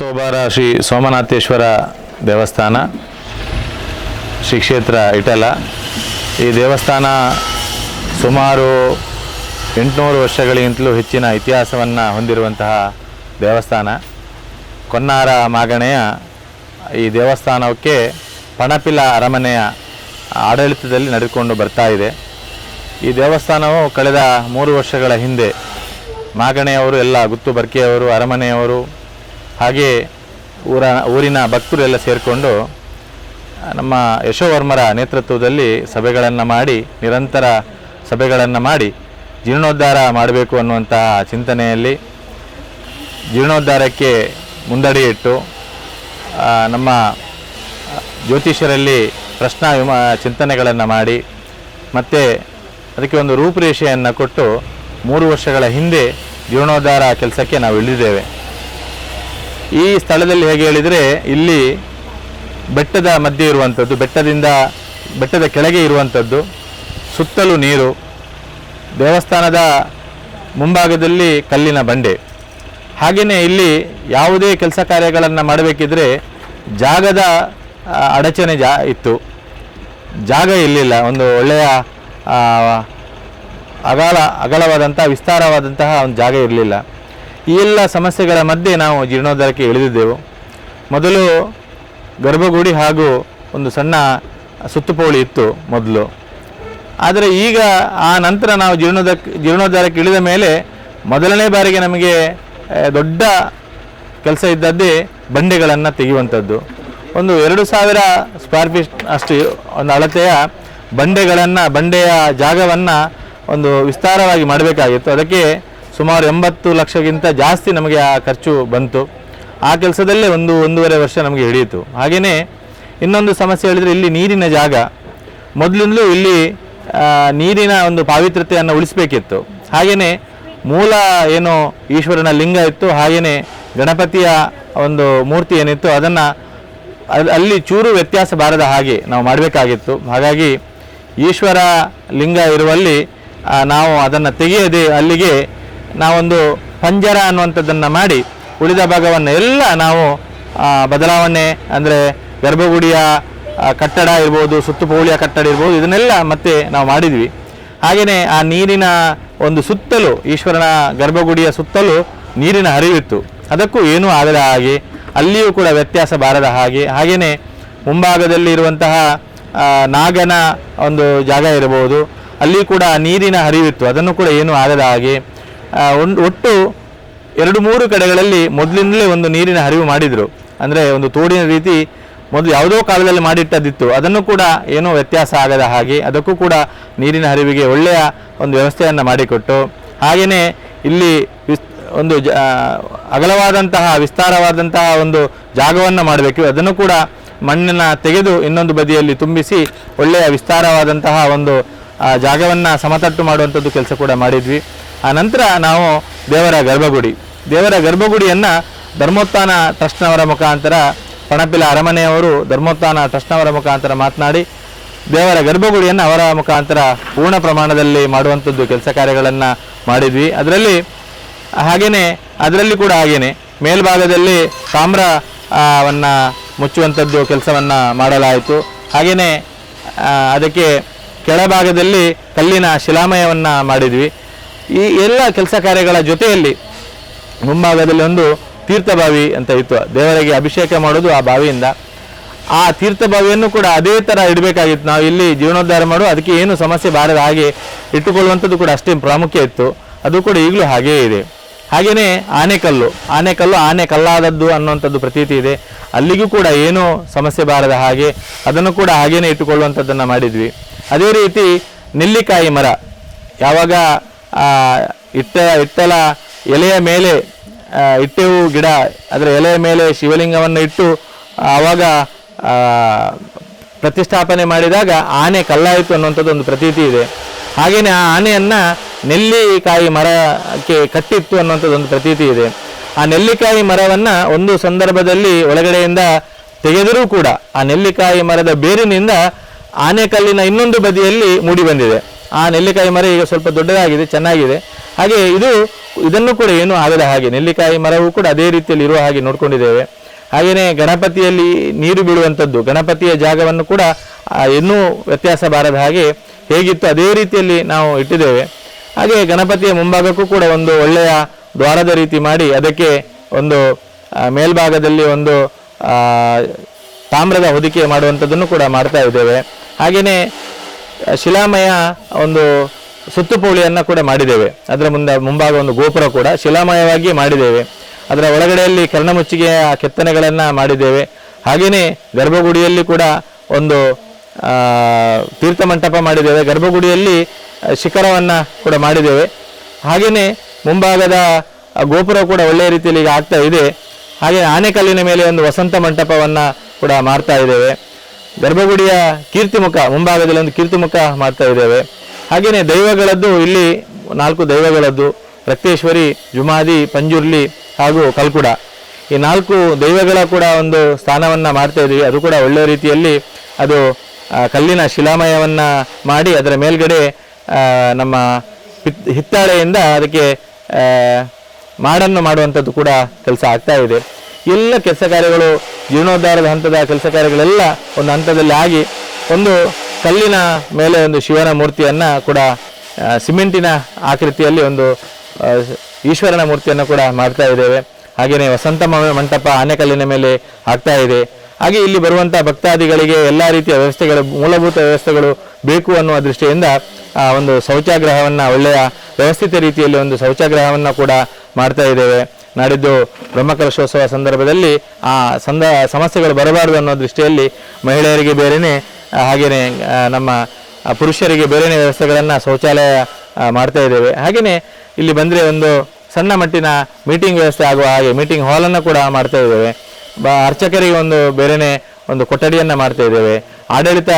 ತೋಬಾರ ಶ್ರೀ ಸೋಮನಾಥೇಶ್ವರ ದೇವಸ್ಥಾನ, ಶ್ರೀ ಕ್ಷೇತ್ರ ಇಟಲ. ಈ ದೇವಸ್ಥಾನ ಸುಮಾರು ಎಂಟುನೂರು ವರ್ಷಗಳಿಗಿಂತಲೂ ಹೆಚ್ಚಿನ ಇತಿಹಾಸವನ್ನು ಹೊಂದಿರುವಂತಹ ದೇವಸ್ಥಾನ. ಕೊನ್ನಾರ ಮಾಗಣೆಯ ಈ ದೇವಸ್ಥಾನಕ್ಕೆ ಪಣಪಿಲ ಅರಮನೆಯ ಆಡಳಿತದಲ್ಲಿ ನಡೆದುಕೊಂಡು ಬರ್ತಾ ಇದೆ. ಈ ದೇವಸ್ಥಾನವು ಕಳೆದ ಮೂರು ವರ್ಷಗಳ ಹಿಂದೆ ಮಾಗಣೆಯವರು, ಎಲ್ಲ ಗುತ್ತು ಬರ್ಕೆಯವರು ಅರಮನೆಯವರು ಹಾಗೆ ಊರ, ಊರಿನ ಭಕ್ತರೆಲ್ಲ ಸೇರಿಕೊಂಡು ನಮ್ಮ ಯಶೋವರ್ಮರ ನೇತೃತ್ವದಲ್ಲಿ ಸಭೆಗಳನ್ನು ಮಾಡಿ, ನಿರಂತರ ಸಭೆಗಳನ್ನು ಮಾಡಿ ಜೀರ್ಣೋದ್ಧಾರ ಮಾಡಬೇಕು ಅನ್ನುವಂತಹ ಚಿಂತನೆಯಲ್ಲಿ ಜೀರ್ಣೋದ್ಧಾರಕ್ಕೆ ಮುಂದಡಿ ಇಟ್ಟು ನಮ್ಮ ಜ್ಯೋತಿಷ್ಯರಲ್ಲಿ ಪ್ರಶ್ನಾ ವಿಮಾ, ಚಿಂತನೆಗಳನ್ನು ಮಾಡಿ, ಮತ್ತು ಅದಕ್ಕೆ ಒಂದು ರೂಪುರೇಷೆಯನ್ನು ಕೊಟ್ಟು ಮೂರು ವರ್ಷಗಳ ಹಿಂದೆ ಜೀರ್ಣೋದ್ಧಾರ ಕೆಲಸಕ್ಕೆ ನಾವು ಇಳಿದಿದ್ದೇವೆ. ಈ ಸ್ಥಳದಲ್ಲಿ ಹೇಗೆ ಹೇಳಿದರೆ, ಇಲ್ಲಿ ಬೆಟ್ಟದ ಮಧ್ಯೆ ಇರುವಂಥದ್ದು, ಬೆಟ್ಟದಿಂದ ಬೆಟ್ಟದ ಕೆಳಗೆ ಇರುವಂಥದ್ದು, ಸುತ್ತಲೂ ನೀರು, ದೇವಸ್ಥಾನದ ಮುಂಭಾಗದಲ್ಲಿ ಕಲ್ಲಿನ ಬಂಡೆ. ಹಾಗೆಯೇ ಇಲ್ಲಿ ಯಾವುದೇ ಕೆಲಸ ಕಾರ್ಯಗಳನ್ನು ಮಾಡಬೇಕಿದ್ರೆ ಜಾಗದ ಅಡಚಣೆ ಜಾ, ಇತ್ತು. ಜಾಗ ಇರಲಿಲ್ಲ, ಒಂದು ಒಳ್ಳೆಯ ಅಗಲ ಅಗಲವಾದಂಥ ವಿಸ್ತಾರವಾದಂತಹ ಒಂದು ಜಾಗ ಇರಲಿಲ್ಲ. ಈ ಎಲ್ಲ ಸಮಸ್ಯೆಗಳ ಮಧ್ಯೆ ನಾವು ಜೀರ್ಣೋದ್ಧಾರಕ್ಕೆ ಇಳಿದಿದ್ದೆವು. ಮೊದಲು ಗರ್ಭಗುಡಿ ಹಾಗೂ ಒಂದು ಸಣ್ಣ ಸುತ್ತುಪೋಳಿ ಇತ್ತು ಮೊದಲು. ಆದರೆ ಈಗ ಆ ನಂತರ ನಾವು ಜೀರ್ಣೋದಕ್ಕೆ ಜೀರ್ಣೋದ್ಧಾರಕ್ಕೆ ಇಳಿದ ಮೇಲೆ ಮೊದಲನೇ ಬಾರಿಗೆ ನಮಗೆ ದೊಡ್ಡ ಕೆಲಸ ಇದ್ದದ್ದೇ ಬಂಡೆಗಳನ್ನು ತೆಗೆಯುವಂಥದ್ದು. ಒಂದು ಎರಡು ಸಾವಿರ ಸ್ಕ್ವೇರ್ ಫೀಟ್ ಅಷ್ಟು ಒಂದು ಅಳತೆಯ ಬಂಡೆಗಳನ್ನು, ಬಂಡೆಯ ಜಾಗವನ್ನು ಒಂದು ವಿಸ್ತಾರವಾಗಿ ಮಾಡಬೇಕಾಗಿತ್ತು. ಅದಕ್ಕೆ ಸುಮಾರು ಎಂಬತ್ತು ಲಕ್ಷಕ್ಕಿಂತ ಜಾಸ್ತಿ ನಮಗೆ ಆ ಖರ್ಚು ಬಂತು. ಆ ಕೆಲಸದಲ್ಲೇ ಒಂದು ಒಂದೂವರೆ ವರ್ಷ ನಮಗೆ ಹಿಡಿಯಿತು. ಹಾಗೆಯೇ ಇನ್ನೊಂದು ಸಮಸ್ಯೆ ಹೇಳಿದರೆ ಇಲ್ಲಿ ನೀರಿನ ಜಾಗ. ಮೊದಲಿಂದಲೂ ಇಲ್ಲಿ ನೀರಿನ ಒಂದು ಪಾವಿತ್ರತೆಯನ್ನು ಉಳಿಸಬೇಕಿತ್ತು. ಹಾಗೆಯೇ ಮೂಲ ಏನು ಈಶ್ವರನ ಲಿಂಗ ಇತ್ತು. ಹಾಗೆಯೇ ಗಣಪತಿಯ ಒಂದು ಮೂರ್ತಿ ಏನಿತ್ತು, ಅದನ್ನು ಅಲ್ಲಿ ಚೂರು ವ್ಯತ್ಯಾಸ ಬಾರದ ಹಾಗೆ ನಾವು ಮಾಡಬೇಕಾಗಿತ್ತು. ಹಾಗಾಗಿ ಈಶ್ವರ ಲಿಂಗ ಇರುವಲ್ಲಿ ನಾವು ಅದನ್ನು ತೆಗೆಯದೆ ಅಲ್ಲಿಗೆ ನಾವೊಂದು ಪಂಜರ ಅನ್ನುವಂಥದ್ದನ್ನು ಮಾಡಿ ಉಳಿದ ಭಾಗವನ್ನು ಎಲ್ಲ ನಾವು ಬದಲಾವಣೆ, ಅಂದರೆ ಗರ್ಭಗುಡಿಯ ಕಟ್ಟಡ ಇರ್ಬೋದು, ಸುತ್ತುಪೋಳಿಯ ಕಟ್ಟಡ ಇರ್ಬೋದು, ಇದನ್ನೆಲ್ಲ ಮತ್ತೆ ನಾವು ಮಾಡಿದ್ವಿ. ಹಾಗೆಯೇ ಆ ನೀರಿನ ಒಂದು ಸುತ್ತಲೂ, ಈಶ್ವರನ ಗರ್ಭಗುಡಿಯ ಸುತ್ತಲೂ ನೀರಿನ ಹರಿವಿತ್ತು. ಅದಕ್ಕೂ ಏನೂ ಆಗದ ಹಾಗೆ, ಅಲ್ಲಿಯೂ ಕೂಡ ವ್ಯತ್ಯಾಸ ಬಾರದ ಹಾಗೆ. ಹಾಗೆಯೇ ಮುಂಭಾಗದಲ್ಲಿ ಇರುವಂತಹ ನಾಗನ ಒಂದು ಜಾಗ ಇರಬಹುದು ಅಲ್ಲಿ ಕೂಡ ನೀರಿನ ಹರಿವಿತ್ತು. ಅದನ್ನು ಕೂಡ ಏನೂ ಆಗದ ಹಾಗೆ. ಒಟ್ಟು ಎರಡು ಮೂರು ಕಡೆಗಳಲ್ಲಿ ಮೊದಲಿಂದಲೇ ಒಂದು ನೀರಿನ ಹರಿವು ಮಾಡಿದರು. ಅಂದರೆ ಒಂದು ತೋಡಿನ ರೀತಿ ಮೊದಲು ಯಾವುದೋ ಕಾಲದಲ್ಲಿ ಮಾಡಿಟ್ಟದ್ದಿತ್ತು. ಅದನ್ನು ಕೂಡ ಏನೂ ವ್ಯತ್ಯಾಸ ಆಗದ ಹಾಗೆ ಅದಕ್ಕೂ ಕೂಡ ನೀರಿನ ಹರಿವಿಗೆ ಒಳ್ಳೆಯ ಒಂದು ವ್ಯವಸ್ಥೆಯನ್ನು ಮಾಡಿಕೊಟ್ಟು ಹಾಗೆಯೇ ಇಲ್ಲಿ ಒಂದು ಜ ಅಗಲವಾದಂತಹ, ವಿಸ್ತಾರವಾದಂತಹ ಒಂದು ಜಾಗವನ್ನು ಮಾಡಬೇಕು. ಅದನ್ನು ಕೂಡ ಮಣ್ಣನ್ನು ತೆಗೆದು ಇನ್ನೊಂದು ಬದಿಯಲ್ಲಿ ತುಂಬಿಸಿ ಒಳ್ಳೆಯ ವಿಸ್ತಾರವಾದಂತಹ ಒಂದು ಜಾಗವನ್ನು ಸಮತಟ್ಟು ಮಾಡುವಂಥದ್ದು ಕೆಲಸ ಕೂಡ ಮಾಡಿದ್ವಿ. ಆ ನಂತರ ನಾವು ದೇವರ ಗರ್ಭಗುಡಿ. ದೇವರ ಗರ್ಭಗುಡಿಯನ್ನು ಧರ್ಮೋತ್ಥಾನ ಟ್ರಸ್ಟ್ನವರ ಮುಖಾಂತರ, ಪಣಪಿಲ ಅರಮನೆಯವರು ಧರ್ಮೋತ್ಥಾನ ಟ್ರಸ್ಟ್ನವರ ಮುಖಾಂತರ ಮಾತನಾಡಿ, ದೇವರ ಗರ್ಭಗುಡಿಯನ್ನು ಅವರ ಮುಖಾಂತರ ಪೂರ್ಣ ಪ್ರಮಾಣದಲ್ಲಿ ಮಾಡುವಂಥದ್ದು ಕೆಲಸ ಕಾರ್ಯಗಳನ್ನು ಮಾಡಿದ್ವಿ. ಅದರಲ್ಲಿ ಹಾಗೆಯೇ ಅದರಲ್ಲಿ ಕೂಡ ಹಾಗೆಯೇ ಮೇಲ್ಭಾಗದಲ್ಲಿ ತಾಮ್ರವನ್ನು ಮುಚ್ಚುವಂಥದ್ದು ಕೆಲಸವನ್ನು ಮಾಡಲಾಯಿತು. ಹಾಗೆಯೇ ಅದಕ್ಕೆ ಕೆಳಭಾಗದಲ್ಲಿ ಕಲ್ಲಿನ ಶಿಲಾಮಯವನ್ನು ಮಾಡಿದ್ವಿ. ಈ ಎಲ್ಲ ಕೆಲಸ ಕಾರ್ಯಗಳ ಜೊತೆಯಲ್ಲಿ ಮುಂಭಾಗದಲ್ಲಿ ಒಂದು ತೀರ್ಥಬಾವಿ ಅಂತ ಇತ್ತು. ದೇವರಿಗೆ ಅಭಿಷೇಕ ಮಾಡೋದು ಆ ಬಾವಿಯಿಂದ. ಆ ತೀರ್ಥಬಾವಿಯನ್ನು ಕೂಡ ಅದೇ ಥರ ಇಡಬೇಕಾಗಿತ್ತು. ನಾವು ಇಲ್ಲಿ ಜೀವನೋದ್ಧಾರ ಮಾಡು ಅದಕ್ಕೆ ಏನು ಸಮಸ್ಯೆ ಬಾರದ ಹಾಗೆ ಇಟ್ಟುಕೊಳ್ಳುವಂಥದ್ದು ಕೂಡ ಅಷ್ಟೇ ಪ್ರಾಮುಖ್ಯ ಇತ್ತು. ಅದು ಕೂಡ ಈಗಲೂ ಹಾಗೇ ಇದೆ. ಹಾಗೆಯೇ ಆನೆಕಲ್ಲು. ಆನೆಕಲ್ಲು ಆನೆ ಕಲ್ಲಾದದ್ದು ಅನ್ನುವಂಥದ್ದು ಪ್ರತೀತಿ ಇದೆ. ಅಲ್ಲಿಗೂ ಕೂಡ ಏನು ಸಮಸ್ಯೆ ಬಾರದ ಹಾಗೆ ಅದನ್ನು ಕೂಡ ಹಾಗೇನೆ ಇಟ್ಟುಕೊಳ್ಳುವಂಥದ್ದನ್ನು ಮಾಡಿದ್ವಿ. ಅದೇ ರೀತಿ ನೆಲ್ಲಿಕಾಯಿ ಮರ. ಯಾವಾಗ ಇಟ್ಟ ಇಟ್ಟಲ ಎಲೆಯ ಮೇಲೆ ಆ, ಇಟ್ಟೆವು ಗಿಡ. ಅದರ ಎಲೆಯ ಮೇಲೆ ಶಿವಲಿಂಗವನ್ನು ಇಟ್ಟು ಆವಾಗ ಪ್ರತಿಷ್ಠಾಪನೆ ಮಾಡಿದಾಗ ಆನೆ ಕಲ್ಲಾಯಿತು ಅನ್ನುವಂಥದ್ದು ಒಂದು ಪ್ರತೀತಿ ಇದೆ. ಹಾಗೆಯೇ ಆ ಆನೆಯನ್ನು ನೆಲ್ಲಿಕಾಯಿ ಮರಕ್ಕೆ ಕಟ್ಟಿತ್ತು ಅನ್ನುವಂಥದ್ದು ಒಂದು ಪ್ರತೀತಿ ಇದೆ. ಆ ನೆಲ್ಲಿಕಾಯಿ ಮರವನ್ನು ಒಂದು ಸಂದರ್ಭದಲ್ಲಿ ಒಳಗಡೆಯಿಂದ ತೆಗೆದರೂ ಕೂಡ ಆ ನೆಲ್ಲಿಕಾಯಿ ಮರದ ಬೇರಿನಿಂದ ಆನೆಕಲ್ಲಿನ ಇನ್ನೊಂದು ಬದಿಯಲ್ಲಿ ಮೂಡಿ ಬಂದಿದೆ. ಆ ನೆಲ್ಲಿಕಾಯಿ ಮರ ಈಗ ಸ್ವಲ್ಪ ದೊಡ್ಡದಾಗಿದೆ, ಚೆನ್ನಾಗಿದೆ. ಹಾಗೆ ಇದು, ಇದನ್ನು ಕೂಡ ಏನು ಆಗದ ಹಾಗೆ, ನೆಲ್ಲಿಕಾಯಿ ಮರವು ಕೂಡ ಅದೇ ರೀತಿಯಲ್ಲಿ ಇರುವ ಹಾಗೆ ನೋಡ್ಕೊಂಡಿದ್ದೇವೆ. ಹಾಗೆಯೇ ಗಣಪತಿಯಲ್ಲಿ ನೀರು ಬೀಳುವಂಥದ್ದು, ಗಣಪತಿಯ ಜಾಗವನ್ನು ಕೂಡ ಇನ್ನೂ ವ್ಯತ್ಯಾಸ ಬಾರದ ಹಾಗೆ ಹೇಗಿತ್ತು ಅದೇ ರೀತಿಯಲ್ಲಿ ನಾವು ಇಟ್ಟಿದ್ದೇವೆ. ಹಾಗೆ ಗಣಪತಿಯ ಮುಂಭಾಗಕ್ಕೂ ಕೂಡ ಒಂದು ಒಳ್ಳೆಯ ದ್ವಾರದ ರೀತಿ ಮಾಡಿ, ಅದಕ್ಕೆ ಒಂದು ಮೇಲ್ಭಾಗದಲ್ಲಿ ಒಂದು ತಾಮ್ರದ ಹೊದಿಕೆ ಮಾಡುವಂಥದ್ದನ್ನು ಕೂಡ ಮಾಡ್ತಾ ಇದ್ದೇವೆ. ಹಾಗೆಯೇ ಶಿಲಾಮಯ ಒಂದು ಸುತ್ತುಪೌಳಿಯನ್ನು ಕೂಡ ಮಾಡಿದ್ದೇವೆ. ಅದರ ಮುಂದೆ ಮುಂಭಾಗ ಒಂದು ಗೋಪುರ ಕೂಡ ಶಿಲಾಮಯವಾಗಿ ಮಾಡಿದ್ದೇವೆ. ಅದರ ಒಳಗಡೆಯಲ್ಲಿ ಕರ್ಣಮುಚ್ಚಿಗೆಯ ಕೆತ್ತನೆಗಳನ್ನು ಮಾಡಿದ್ದೇವೆ. ಹಾಗೆಯೇ ಗರ್ಭಗುಡಿಯಲ್ಲಿ ಕೂಡ ಒಂದು ತೀರ್ಥ ಮಂಟಪ ಮಾಡಿದ್ದೇವೆ. ಗರ್ಭಗುಡಿಯಲ್ಲಿ ಶಿಖರವನ್ನು ಕೂಡ ಮಾಡಿದ್ದೇವೆ. ಹಾಗೆಯೇ ಮುಂಭಾಗದ ಗೋಪುರ ಕೂಡ ಒಳ್ಳೆಯ ರೀತಿಯಲ್ಲಿ ಈಗ ಆಗ್ತಾ ಇದೆ. ಹಾಗೆ ಆನೆಕಲ್ಲಿನ ಮೇಲೆ ಒಂದು ವಸಂತ ಮಂಟಪವನ್ನು ಕೂಡ ಮಾಡ್ತಾ ಇದ್ದೇವೆ. ಗರ್ಭಗುಡಿಯ ಕೀರ್ತಿಮುಖ ಮುಂಭಾಗದಲ್ಲಿ ಒಂದು ಕೀರ್ತಿಮುಖ ಮಾಡ್ತಾ ಇದ್ದೇವೆ. ಹಾಗೆಯೇ ದೈವಗಳದ್ದು ಇಲ್ಲಿ ನಾಲ್ಕು ದೈವಗಳದ್ದು, ರಕ್ತೇಶ್ವರಿ, ಜುಮಾದಿ, ಪಂಜುರ್ಲಿ ಹಾಗೂ ಕಲ್ಕುಡ. ಈ ನಾಲ್ಕು ದೈವಗಳ ಕೂಡ ಒಂದು ಸ್ಥಾನವನ್ನು ಮಾಡ್ತಾ ಇದ್ದೀವಿ. ಅದು ಕೂಡ ಒಳ್ಳೆಯ ರೀತಿಯಲ್ಲಿ ಅದು ಕಲ್ಲಿನ ಶಿಲಾಮಯವನ್ನ ಮಾಡಿ ಅದರ ಮೇಲ್ಗಡೆ ನಮ್ಮ ಹಿತ್- ಹಿತ್ತಾಳೆಯಿಂದ ಅದಕ್ಕೆ ಮಾಡನ್ನು ಮಾಡುವಂಥದ್ದು ಕೂಡ ಕೆಲಸ ಆಗ್ತಾ ಇದೆ. ಎಲ್ಲ ಕೆಲಸ ಕಾರ್ಯಗಳು ಜೀರ್ಣೋದ್ಧಾರದ ಹಂತದ ಕೆಲಸ ಕಾರ್ಯಗಳೆಲ್ಲ ಒಂದು ಹಂತದಲ್ಲಿ ಆಗಿ ಒಂದು ಕಲ್ಲಿನ ಮೇಲೆ ಒಂದು ಶಿವನ ಮೂರ್ತಿಯನ್ನು ಕೂಡ ಸಿಮೆಂಟಿನ ಆಕೃತಿಯಲ್ಲಿ ಒಂದು ಈಶ್ವರನ ಮೂರ್ತಿಯನ್ನು ಕೂಡ ಮಾಡ್ತಾ ಇದ್ದೇವೆ. ಹಾಗೆಯೇ ವಸಂತ ಮಂಟಪ ಆನೆಕಲ್ಲಿನ ಮೇಲೆ ಆಗ್ತಾ ಇದೆ. ಹಾಗೆ ಇಲ್ಲಿ ಬರುವಂಥ ಭಕ್ತಾದಿಗಳಿಗೆ ಎಲ್ಲ ರೀತಿಯ ವ್ಯವಸ್ಥೆಗಳು, ಮೂಲಭೂತ ವ್ಯವಸ್ಥೆಗಳು ಬೇಕು ಅನ್ನುವ ದೃಷ್ಟಿಯಿಂದ ಒಂದು ಶೌಚಾಗ್ರಹವನ್ನು ಒಳ್ಳೆಯ ವ್ಯವಸ್ಥಿತ ರೀತಿಯಲ್ಲಿ ಒಂದು ಶೌಚಾಗ್ರಹವನ್ನು ಕೂಡ ಮಾಡ್ತಾ ಇದ್ದೇವೆ. ನಾಡಿದ್ದು ಬ್ರಹ್ಮಕಲಶೋತ್ಸವ ಸಂದರ್ಭದಲ್ಲಿ ಆ ಸಂದ, ಸಮಸ್ಯೆಗಳು ಬರಬಾರದು ಅನ್ನೋ ದೃಷ್ಟಿಯಲ್ಲಿ ಮಹಿಳೆಯರಿಗೆ ಬೇರೆಯೇ ಹಾಗೆಯೇ ನಮ್ಮ ಪುರುಷರಿಗೆ ಬೇರೆಯೇ ವ್ಯವಸ್ಥೆಗಳನ್ನು ಶೌಚಾಲಯ ಮಾಡ್ತಾ ಇದ್ದೇವೆ. ಹಾಗೆಯೇ ಇಲ್ಲಿ ಬಂದರೆ ಒಂದು ಸಣ್ಣ ಮಟ್ಟಿನ ಮೀಟಿಂಗ್ ವ್ಯವಸ್ಥೆ ಆಗುವ ಹಾಗೆ ಮೀಟಿಂಗ್ ಹಾಲನ್ನು ಕೂಡ ಮಾಡ್ತಾ ಇದ್ದೇವೆ. ಬ, ಅರ್ಚಕರಿಗೆ ಒಂದು ಬೇರೆಯೇ ಒಂದು ಕೊಠಡಿಯನ್ನು ಮಾಡ್ತಾ ಇದ್ದೇವೆ. ಆಡಳಿತ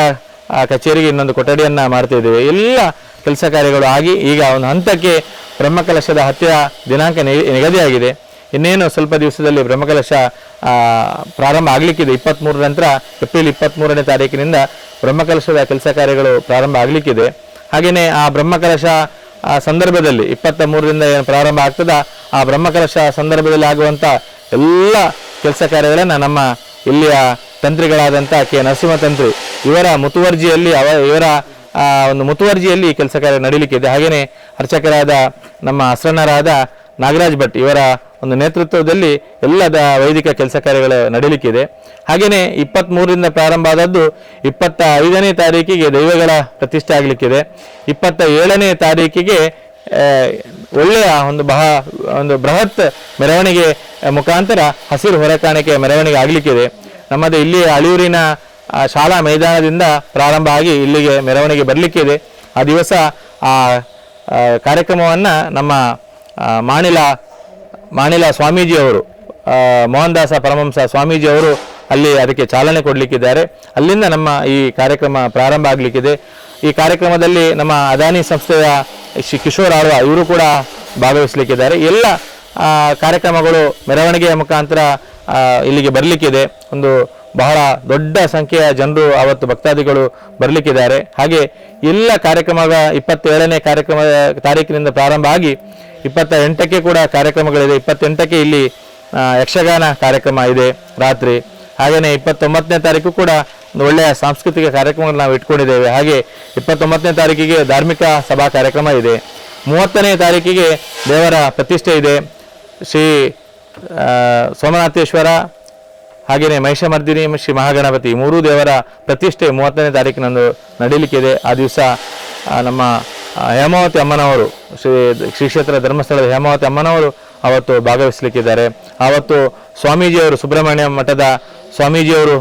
ಕಚೇರಿಗೆ ಇನ್ನೊಂದು ಕೊಠಡಿಯನ್ನು ಮಾಡ್ತಾ ಇದ್ದೇವೆ. ಎಲ್ಲ ಕೆಲಸ ಕಾರ್ಯಗಳು ಆಗಿ ಈಗ ಒಂದು ಹಂತಕ್ಕೆ ಬ್ರಹ್ಮಕಲಶದ ಹತ್ತಿರ ದಿನಾಂಕ ನಿಗದಿಯಾಗಿದೆ. ಇನ್ನೇನು ಸ್ವಲ್ಪ ದಿವಸದಲ್ಲಿ ಬ್ರಹ್ಮಕಲಶ ಪ್ರಾರಂಭ ಆಗಲಿಕ್ಕಿದೆ. ಇಪ್ಪತ್ತ್ಮೂರರ ನಂತರ ಏಪ್ರಿಲ್ ಇಪ್ಪತ್ತ್ಮೂರನೇ ತಾರೀಕಿನಿಂದ ಬ್ರಹ್ಮಕಲಶದ ಕೆಲಸ ಕಾರ್ಯಗಳು ಪ್ರಾರಂಭ ಆಗಲಿಕ್ಕಿದೆ. ಹಾಗೆಯೇ ಆ ಬ್ರಹ್ಮಕಲಶ ಸಂದರ್ಭದಲ್ಲಿ ಇಪ್ಪತ್ತ ಮೂರರಿಂದ ಏನು ಪ್ರಾರಂಭ ಆಗ್ತದ, ಆ ಬ್ರಹ್ಮಕಲಶ ಸಂದರ್ಭದಲ್ಲಿ ಆಗುವಂಥ ಎಲ್ಲ ಕೆಲಸ ಕಾರ್ಯಗಳನ್ನು ನಮ್ಮ ಇಲ್ಲಿಯ ತಂತ್ರಿಗಳಾದಂಥ ಕೆ. ನರಸಿಂಹ ತಂತ್ರಿ ಇವರ ಮುತುವರ್ಜಿಯಲ್ಲಿ ಅವ, ಇವರ ಒಂದು ಮುತುವರ್ಜಿಯಲ್ಲಿ ಕೆಲಸ ಕಾರ್ಯ ನಡೀಲಿಕ್ಕಿದೆ. ಹಾಗೆಯೇ ಅರ್ಚಕರಾದ ನಮ್ಮ ಅಸ್ರಣ್ಣರಾದ ನಾಗರಾಜ್ ಭಟ್ ಇವರ ಒಂದು ನೇತೃತ್ವದಲ್ಲಿ ಎಲ್ಲದ ವೈದಿಕ ಕೆಲಸ ಕಾರ್ಯಗಳು ನಡೀಲಿಕ್ಕಿದೆ. ಹಾಗೆಯೇ ಇಪ್ಪತ್ತ್ಮೂರರಿಂದ ಪ್ರಾರಂಭ ಆದದ್ದು ಇಪ್ಪತ್ತ ಐದನೇ ತಾರೀಕಿಗೆ ದೈವಗಳ ಪ್ರತಿಷ್ಠೆ ಆಗಲಿಕ್ಕಿದೆ. ಇಪ್ಪತ್ತ ಏಳನೇ ತಾರೀಕಿಗೆ ಒಳ್ಳೆಯ ಒಂದು ಬಹ, ಒಂದು ಬೃಹತ್ ಮೆರವಣಿಗೆ ಮುಖಾಂತರ ಹಸಿರು ಹೊರಕಾಣಿಕೆ ಮೆರವಣಿಗೆ ಆಗಲಿಕ್ಕಿದೆ. ನಮ್ಮದು ಇಲ್ಲಿ ಅಳಿಯೂರಿನ ಶಾಲಾ ಮೈದಾನದಿಂದ ಪ್ರಾರಂಭ ಆಗಿ ಇಲ್ಲಿಗೆ ಮೆರವಣಿಗೆ ಬರಲಿಕ್ಕಿದೆ. ಆ ದಿವಸ ಆ, ಕಾರ್ಯಕ್ರಮವನ್ನು ನಮ್ಮ ಮಾಣಿಲ ಮಾಣಿಲ ಸ್ವಾಮೀಜಿಯವರು ಮೋಹನ್ದಾಸ ಪರಮಹಂಸ ಸ್ವಾಮೀಜಿಯವರು ಅಲ್ಲಿ ಅದಕ್ಕೆ ಚಾಲನೆ ಕೊಡಲಿಕ್ಕಿದ್ದಾರೆ. ಅಲ್ಲಿಂದ ನಮ್ಮ ಈ ಕಾರ್ಯಕ್ರಮ ಪ್ರಾರಂಭ ಆಗಲಿಕ್ಕಿದೆ. ಈ ಕಾರ್ಯಕ್ರಮದಲ್ಲಿ ನಮ್ಮ ಅದಾನಿ ಸಂಸ್ಥೆಯ ಶ್ರೀ ಕಿಶೋರ್ ಆಳ್ವ ಇವರು ಕೂಡ ಭಾಗವಹಿಸಲಿಕ್ಕಿದ್ದಾರೆ. ಎಲ್ಲ ಕಾರ್ಯಕ್ರಮಗಳು ಮೆರವಣಿಗೆಯ ಮುಖಾಂತರ ಇಲ್ಲಿಗೆ ಬರಲಿಕ್ಕಿದೆ. ಒಂದು ಬಹಳ ದೊಡ್ಡ ಸಂಖ್ಯೆಯ ಜನರು ಅವತ್ತು ಭಕ್ತಾದಿಗಳು ಬರಲಿಕ್ಕಿದ್ದಾರೆ. ಹಾಗೆ ಎಲ್ಲ ಕಾರ್ಯಕ್ರಮದ ಇಪ್ಪತ್ತೇಳನೇ ಕಾರ್ಯಕ್ರಮ ತಾರೀಕಿನಿಂದ ಪ್ರಾರಂಭ ಆಗಿ ಇಪ್ಪತ್ತ ಎಂಟಕ್ಕೆ ಕೂಡ ಕಾರ್ಯಕ್ರಮಗಳಿದೆ. ಇಪ್ಪತ್ತೆಂಟಕ್ಕೆ ಇಲ್ಲಿ ಯಕ್ಷಗಾನ ಕಾರ್ಯಕ್ರಮ ಇದೆ ರಾತ್ರಿ. ಹಾಗೆಯೇ ಇಪ್ಪತ್ತೊಂಬತ್ತನೇ ತಾರೀಕು ಕೂಡ ಒಳ್ಳೆಯ ಸಾಂಸ್ಕೃತಿಕ ಕಾರ್ಯಕ್ರಮಗಳನ್ನು ನಾವು ಇಟ್ಕೊಂಡಿದ್ದೇವೆ. ಹಾಗೆ ಇಪ್ಪತ್ತೊಂಬತ್ತನೇ ತಾರೀಕಿಗೆ ಧಾರ್ಮಿಕ ಸಭಾ ಕಾರ್ಯಕ್ರಮ ಇದೆ. ಮೂವತ್ತನೇ ತಾರೀಕಿಗೆ ದೇವರ ಪ್ರತಿಷ್ಠೆ ಇದೆ. ಶ್ರೀ ಸೋಮನಾಥೇಶ್ವರ ಹಾಗೆಯೇ ಮಹಿಷಮರ್ದಿನಿ ಶ್ರೀ ಮಹಾಗಣಪತಿ ಮೂರು ದೇವರ ಪ್ರತಿಷ್ಠೆ ಮೂವತ್ತನೇ ತಾರೀಕಿನಂದು ನಡೀಲಿಕ್ಕಿದೆ. ಆ ದಿವಸ ನಮ್ಮ ಹೇಮಾವತಿ ಅಮ್ಮನವರು, ಶ್ರೀ ಶ್ರೀಕ್ಷೇತ್ರ ಧರ್ಮಸ್ಥಳದ ಹೇಮಾವತಿ ಅಮ್ಮನವರು ಅವತ್ತು ಭಾಗವಹಿಸಲಿಕ್ಕಿದ್ದಾರೆ. ಆವತ್ತು ಸ್ವಾಮೀಜಿಯವರು, ಸುಬ್ರಹ್ಮಣ್ಯ ಮಠದ ಸ್ವಾಮೀಜಿಯವರು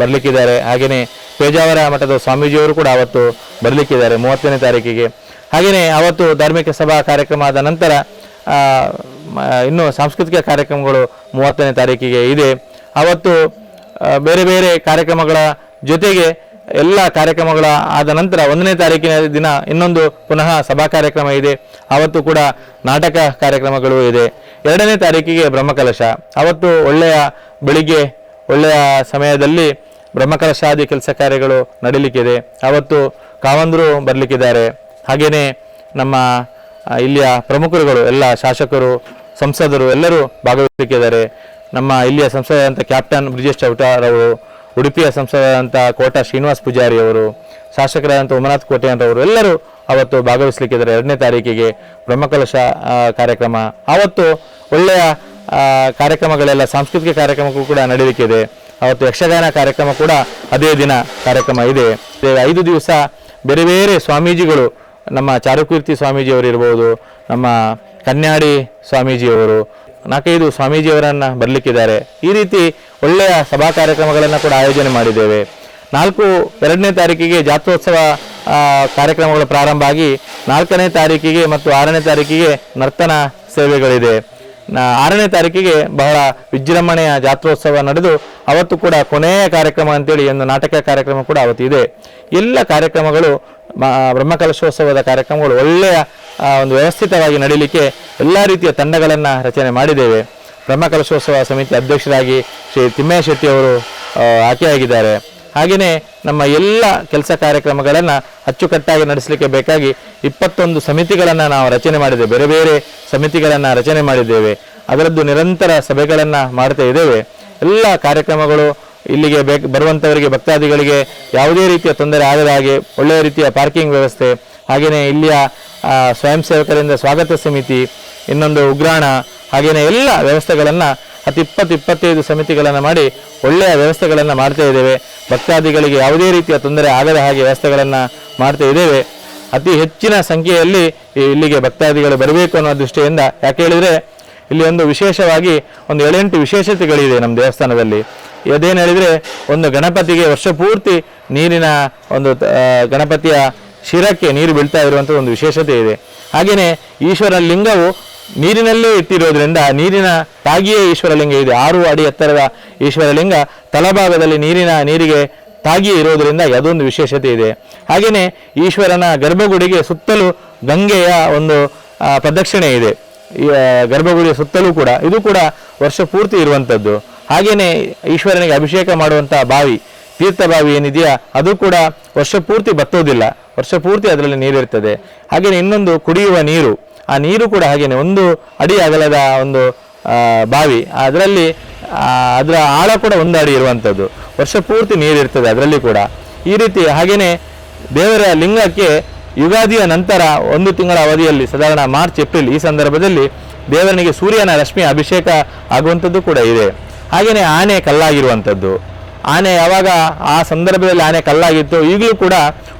ಬರಲಿಕ್ಕಿದ್ದಾರೆ. ಹಾಗೆಯೇ ಪೇಜಾವರ ಮಠದ ಸ್ವಾಮೀಜಿಯವರು ಕೂಡ ಅವತ್ತು ಬರಲಿಕ್ಕಿದ್ದಾರೆ ಮೂವತ್ತನೇ ತಾರೀಕಿಗೆ ಹಾಗೆಯೇ ಅವತ್ತು ಧಾರ್ಮಿಕ ಸಭಾ ಕಾರ್ಯಕ್ರಮ ಆದ ನಂತರ ಇನ್ನು ಸಾಂಸ್ಕೃತಿಕ ಕಾರ್ಯಕ್ರಮಗಳು ಮೂವತ್ತನೇ ತಾರೀಕಿಗೆ ಇದೆ. ಅವತ್ತು ಬೇರೆ ಬೇರೆ ಕಾರ್ಯಕ್ರಮಗಳ ಜೊತೆಗೆ ಎಲ್ಲ ಕಾರ್ಯಕ್ರಮಗಳ ಆದ ನಂತರ ಒಂದನೇ ತಾರೀಕಿನ ದಿನ ಇನ್ನೊಂದು ಪುನಃ ಸಭಾ ಕಾರ್ಯಕ್ರಮ ಇದೆ. ಅವತ್ತು ಕೂಡ ನಾಟಕ ಕಾರ್ಯಕ್ರಮಗಳು ಇದೆ. ಎರಡನೇ ತಾರೀಕಿಗೆ ಬ್ರಹ್ಮಕಲಶ. ಅವತ್ತು ಒಳ್ಳೆಯ ಬೆಳಿಗ್ಗೆ, ಒಳ್ಳೆಯ ಸಮಯದಲ್ಲಿ ಬ್ರಹ್ಮಕಲಶಾದಿ ಕೆಲಸ ಕಾರ್ಯಗಳು ನಡೀಲಿಕ್ಕಿದೆ. ಅವತ್ತು ಕಾವಂದರು ಬರಲಿಕ್ಕಿದ್ದಾರೆ. ಹಾಗೆಯೇ ನಮ್ಮ ಇಲ್ಲಿಯ ಪ್ರಮುಖರುಗಳು, ಎಲ್ಲ ಶಾಸಕರು, ಸಂಸದರು ಎಲ್ಲರೂ ಭಾಗವಹಿಸಲಿಕ್ಕಿದ್ದಾರೆ ನಮ್ಮ ಇಲ್ಲಿಯ ಸಂಸದಂಥ ಕ್ಯಾಪ್ಟನ್ ಬ್ರಿಜೇಶ್ ಚೌಟಾರವರು ಉಡುಪಿಯ ಸಂಸದಂಥ ಕೋಟಾ ಶ್ರೀನಿವಾಸ್ ಪೂಜಾರಿ ಅವರು, ಶಾಸಕರಾದಂಥ ಉಮನಾಥ್ ಅವರು ಎಲ್ಲರೂ ಅವತ್ತು ಭಾಗವಹಿಸಲಿಕ್ಕಿದ್ದಾರೆ. ಎರಡನೇ ತಾರೀಕಿಗೆ ಬ್ರಹ್ಮಕಲಶ ಕಾರ್ಯಕ್ರಮ. ಆವತ್ತು ಒಳ್ಳೆಯ ಕಾರ್ಯಕ್ರಮಗಳೆಲ್ಲ, ಸಾಂಸ್ಕೃತಿಕ ಕಾರ್ಯಕ್ರಮಕ್ಕೂ ಕೂಡ ನಡೀಲಿಕ್ಕಿದೆ. ಅವತ್ತು ಯಕ್ಷಗಾನ ಕಾರ್ಯಕ್ರಮ ಕೂಡ ಅದೇ ದಿನ ಕಾರ್ಯಕ್ರಮ ಇದೆ. ಇದೆ ಐದು ದಿವಸ ಬೇರೆ ಬೇರೆ ಸ್ವಾಮೀಜಿಗಳು, ನಮ್ಮ ಚಾರುಕೀರ್ತಿ ಸ್ವಾಮೀಜಿಯವರು ಇರ್ಬೋದು, ನಮ್ಮ ಕನ್ಯಾಡಿ ಸ್ವಾಮೀಜಿಯವರು ನಾಲ್ಕೈದು ಸ್ವಾಮೀಜಿಯವರನ್ನು ಬರಲಿಕ್ಕಿದ್ದಾರೆ. ಈ ರೀತಿ ಒಳ್ಳೆಯ ಸಭಾ ಕಾರ್ಯಕ್ರಮಗಳನ್ನು ಕೂಡ ಆಯೋಜನೆ ಮಾಡಿದ್ದೇವೆ. ನಾಲ್ಕು, ಎರಡನೇ ತಾರೀಕಿಗೆ ಜಾತ್ರೋತ್ಸವ ಕಾರ್ಯಕ್ರಮಗಳು ಪ್ರಾರಂಭ ಆಗಿ ನಾಲ್ಕನೇ ತಾರೀಕಿಗೆ ಮತ್ತು ಆರನೇ ತಾರೀಕಿಗೆ ನರ್ತನ ಸೇವೆಗಳಿದೆ. ಆರನೇ ತಾರೀಕಿಗೆ ಬಹಳ ವಿಜೃಂಭಣೆಯ ಜಾತ್ರೋತ್ಸವ ನಡೆದು ಅವತ್ತು ಕೂಡ ಕೊನೆಯ ಕಾರ್ಯಕ್ರಮ ಅಂತೇಳಿ ಒಂದು ನಾಟಕ ಕಾರ್ಯಕ್ರಮ ಕೂಡ ಅವತ್ತು ಇದೆ ಎಲ್ಲ ಕಾರ್ಯಕ್ರಮಗಳು ಬ್ರಹ್ಮಕಲಶೋತ್ಸವದ ಕಾರ್ಯಕ್ರಮಗಳು ಒಳ್ಳೆಯ ಒಂದು ವ್ಯವಸ್ಥಿತವಾಗಿ ನಡೀಲಿಕ್ಕೆ ಎಲ್ಲ ರೀತಿಯ ತಂಡಗಳನ್ನು ರಚನೆ ಮಾಡಿದ್ದೇವೆ. ಬ್ರಹ್ಮಕಲಶೋತ್ಸವ ಸಮಿತಿ ಅಧ್ಯಕ್ಷರಾಗಿ ಶ್ರೀ ತಿಮ್ಮಯ್ಯ ಶೆಟ್ಟಿ ಅವರು ಆಯ್ಕೆಯಾಗಿದ್ದಾರೆ. ಹಾಗೆಯೇ ನಮ್ಮ ಎಲ್ಲ ಕೆಲಸ ಕಾರ್ಯಕ್ರಮಗಳನ್ನು ಅಚ್ಚುಕಟ್ಟಾಗಿ ನಡೆಸಲಿಕ್ಕೆ ಬೇಕಾಗಿ ಇಪ್ಪತ್ತೊಂದು ಸಮಿತಿಗಳನ್ನು ನಾವು ರಚನೆ ಮಾಡಿದ್ದೇವೆ ಬೇರೆ ಬೇರೆ ಸಮಿತಿಗಳನ್ನು ರಚನೆ ಮಾಡಿದ್ದೇವೆ. ಅದರದ್ದು ನಿರಂತರ ಸಭೆಗಳನ್ನು ಮಾಡ್ತಾ ಇದ್ದೇವೆ. ಎಲ್ಲ ಕಾರ್ಯಕ್ರಮಗಳು ಇಲ್ಲಿಗೆ ಬೇಕ್ ಬರುವಂಥವರಿಗೆ ಭಕ್ತಾದಿಗಳಿಗೆ ಯಾವುದೇ ರೀತಿಯ ತೊಂದರೆ ಆಗದ ಹಾಗೆ ಒಳ್ಳೆಯ ರೀತಿಯ ಪಾರ್ಕಿಂಗ್ ವ್ಯವಸ್ಥೆ, ಹಾಗೆಯೇ ಇಲ್ಲಿಯ ಸ್ವಯಂ ಸೇವಕರಿಂದ ಸ್ವಾಗತ ಸಮಿತಿ, ಇನ್ನೊಂದು ಉಗ್ರಾಣ ಹಾಗೆಯೇ ಎಲ್ಲ ವ್ಯವಸ್ಥೆಗಳನ್ನು ಹತ್ತು ಇಪ್ಪತ್ತು ಇಪ್ಪತ್ತೈದು ಸಮಿತಿಗಳನ್ನು ಮಾಡಿ ಒಳ್ಳೆಯ ವ್ಯವಸ್ಥೆಗಳನ್ನು ಮಾಡ್ತಾ ಇದ್ದೇವೆ. ಭಕ್ತಾದಿಗಳಿಗೆ ಯಾವುದೇ ರೀತಿಯ ತೊಂದರೆ ಆಗದ ಹಾಗೆ ವ್ಯವಸ್ಥೆಗಳನ್ನು ಮಾಡ್ತಾ ಇದ್ದೇವೆ. ಅತಿ ಹೆಚ್ಚಿನ ಸಂಖ್ಯೆಯಲ್ಲಿ ಇಲ್ಲಿಗೆ ಭಕ್ತಾದಿಗಳು ಬರಬೇಕು ಅನ್ನೋ ದೃಷ್ಟಿಯಿಂದ ಯಾಕೆ ಹೇಳಿದರೆ, ಇಲ್ಲಿ ಒಂದು ವಿಶೇಷವಾಗಿ ಒಂದು ಏಳೆಂಟು ವಿಶೇಷತೆಗಳಿದೆ ನಮ್ಮ ದೇವಸ್ಥಾನದಲ್ಲಿ. ಅದೇನು ಹೇಳಿದರೆ, ಒಂದು ಗಣಪತಿಗೆ ವರ್ಷ ಪೂರ್ತಿ ನೀರಿನ ಒಂದು ಗಣಪತಿಯ ಶಿರಕ್ಕೆ ನೀರು ಬೀಳ್ತಾ ಇರುವಂಥ ಒಂದು ವಿಶೇಷತೆ ಇದೆ. ಹಾಗೆಯೇ ಈಶ್ವರ ಲಿಂಗವು ನೀರಿನಲ್ಲೇ ಇಟ್ಟಿರೋದ್ರಿಂದ ನೀರಿನ ತಾಗಿಯೇ ಈಶ್ವರಲಿಂಗ ಇದೆ. ಆರು ಅಡಿ ಎತ್ತರದ ಈಶ್ವರಲಿಂಗ ತಲಭಾಗದಲ್ಲಿ ನೀರಿನ, ನೀರಿಗೆ ತಾಗಿ ಇರೋದರಿಂದ ಅದೊಂದು ವಿಶೇಷತೆ ಇದೆ. ಹಾಗೆಯೇ ಈಶ್ವರನ ಗರ್ಭಗುಡಿಗೆ ಸುತ್ತಲೂ ಗಂಗೆಯ ಒಂದು ಪ್ರದಕ್ಷಿಣೆ ಇದೆ. ಗರ್ಭಗುಡಿಯ ಸುತ್ತಲೂ ಕೂಡ. ಇದು ಕೂಡ ವರ್ಷ ಪೂರ್ತಿ ಇರುವಂಥದ್ದು ಹಾಗೆಯೇ ಈಶ್ವರನಿಗೆ ಅಭಿಷೇಕ ಮಾಡುವಂಥ ಬಾವಿ. ತೀರ್ಥ ಬಾವಿ ಏನಿದೆಯಾ ಅದು ಕೂಡ ವರ್ಷ ಪೂರ್ತಿ ಬತ್ತೋದಿಲ್ಲ. ವರ್ಷ ಪೂರ್ತಿ ಅದರಲ್ಲಿ ನೀರಿರ್ತದೆ. ಹಾಗೆಯೇ ಇನ್ನೊಂದು ಕುಡಿಯುವ ನೀರು. ಆ ನೀರು ಕೂಡ ಹಾಗೇನೆ ಒಂದು ಅಡಿ ಅಗಲದ ಒಂದು ಬಾವಿ. ಅದರಲ್ಲಿ ಅದರ ಆಳ ಕೂಡ ಒಂದು ಅಡಿ ಇರುವಂಥದ್ದು. ವರ್ಷ ಪೂರ್ತಿ ನೀರಿರ್ತದೆ ಅದರಲ್ಲಿ ಕೂಡ. ಈ ರೀತಿ ಹಾಗೇನೆ ದೇವರ ಲಿಂಗಕ್ಕೆ ಯುಗಾದಿಯ ನಂತರ ಒಂದು ತಿಂಗಳ ಅವಧಿಯಲ್ಲಿ, ಸಾಧಾರಣ ಮಾರ್ಚ್, ಏಪ್ರಿಲ್ ಈ ಸಂದರ್ಭದಲ್ಲಿ ದೇವರನಿಗೆ ಸೂರ್ಯನ ರಶ್ಮಿ ಅಭಿಷೇಕ ಆಗುವಂಥದ್ದು ಕೂಡ ಇದೆ. ಹಾಗೆಯೇ ಆನೆ ಕಲ್ಲಾಗಿರುವಂಥದ್ದು. ಆನೆ ಯಾವಾಗ ಆ ಸಂದರ್ಭದಲ್ಲಿ ಆನೆ ಕಲ್ಲಾಗಿತ್ತು, ಈಗಲೂ ಕೂಡ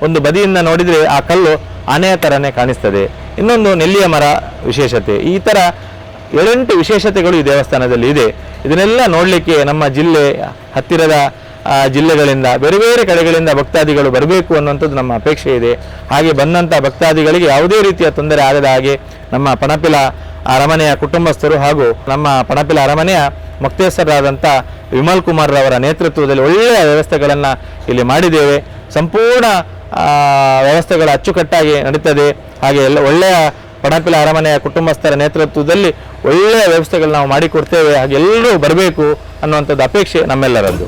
ಒಂದು ಬದಿಯಿಂದ ನೋಡಿದರೆ ಆ ಕಲ್ಲು ಆನೆಯ ಥರನೇ ಕಾಣಿಸ್ತದೆ. ಇನ್ನೊಂದು ನೆಲ್ಲಿಯ ಮರ ವಿಶೇಷತೆ. ಈ ಥರ ಏಳೆಂಟು ವಿಶೇಷತೆಗಳು ಈ ದೇವಸ್ಥಾನದಲ್ಲಿ ಇದೆ. ಇದನ್ನೆಲ್ಲ ನೋಡಲಿಕ್ಕೆ ನಮ್ಮ ಜಿಲ್ಲೆ ಹತ್ತಿರದ ಜಿಲ್ಲೆಗಳಿಂದ, ಬೇರೆ ಬೇರೆ ಕಡೆಗಳಿಂದ ಭಕ್ತಾದಿಗಳು ಬರಬೇಕು ಅನ್ನುವಂಥದ್ದು ನಮ್ಮ ಅಪೇಕ್ಷೆ ಇದೆ. ಹಾಗೆ ಬಂದಂಥ ಭಕ್ತಾದಿಗಳಿಗೆ ಯಾವುದೇ ರೀತಿಯ ತೊಂದರೆ ಆಗದ ಹಾಗೆ ನಮ್ಮ ಪಣಪಿಲ ಅರಮನೆಯ ಕುಟುಂಬಸ್ಥರು ಹಾಗೂ ನಮ್ಮ ಪಣಪಿಲ ಅರಮನೆಯ ಮುಕ್ತೇಶ್ವರರಾದಂಥ ವಿಮಲ್ ಕುಮಾರ್ ಅವರ ನೇತೃತ್ವದಲ್ಲಿ ಒಳ್ಳೆಯ ವ್ಯವಸ್ಥೆಗಳನ್ನು ಇಲ್ಲಿ ಮಾಡಿದ್ದೇವೆ. ಸಂಪೂರ್ಣ ವ್ಯವಸ್ಥೆಗಳು ಅಚ್ಚುಕಟ್ಟಾಗಿ ನಡೀತದೆ. ಹಾಗೆ ಎಲ್ಲ ಒಳ್ಳೆಯ ಪಡಾಪಿಲ ಅರಮನೆಯ ಕುಟುಂಬಸ್ಥರ ನೇತೃತ್ವದಲ್ಲಿ ಒಳ್ಳೆಯ ವ್ಯವಸ್ಥೆಗಳು ನಾವು ಮಾಡಿಕೊಡ್ತೇವೆ. ಹಾಗೆ ಎಲ್ಲರೂ ಬರಬೇಕು ಅನ್ನುವಂಥದ್ದು ಅಪೇಕ್ಷೆ ನಮ್ಮೆಲ್ಲರದ್ದು.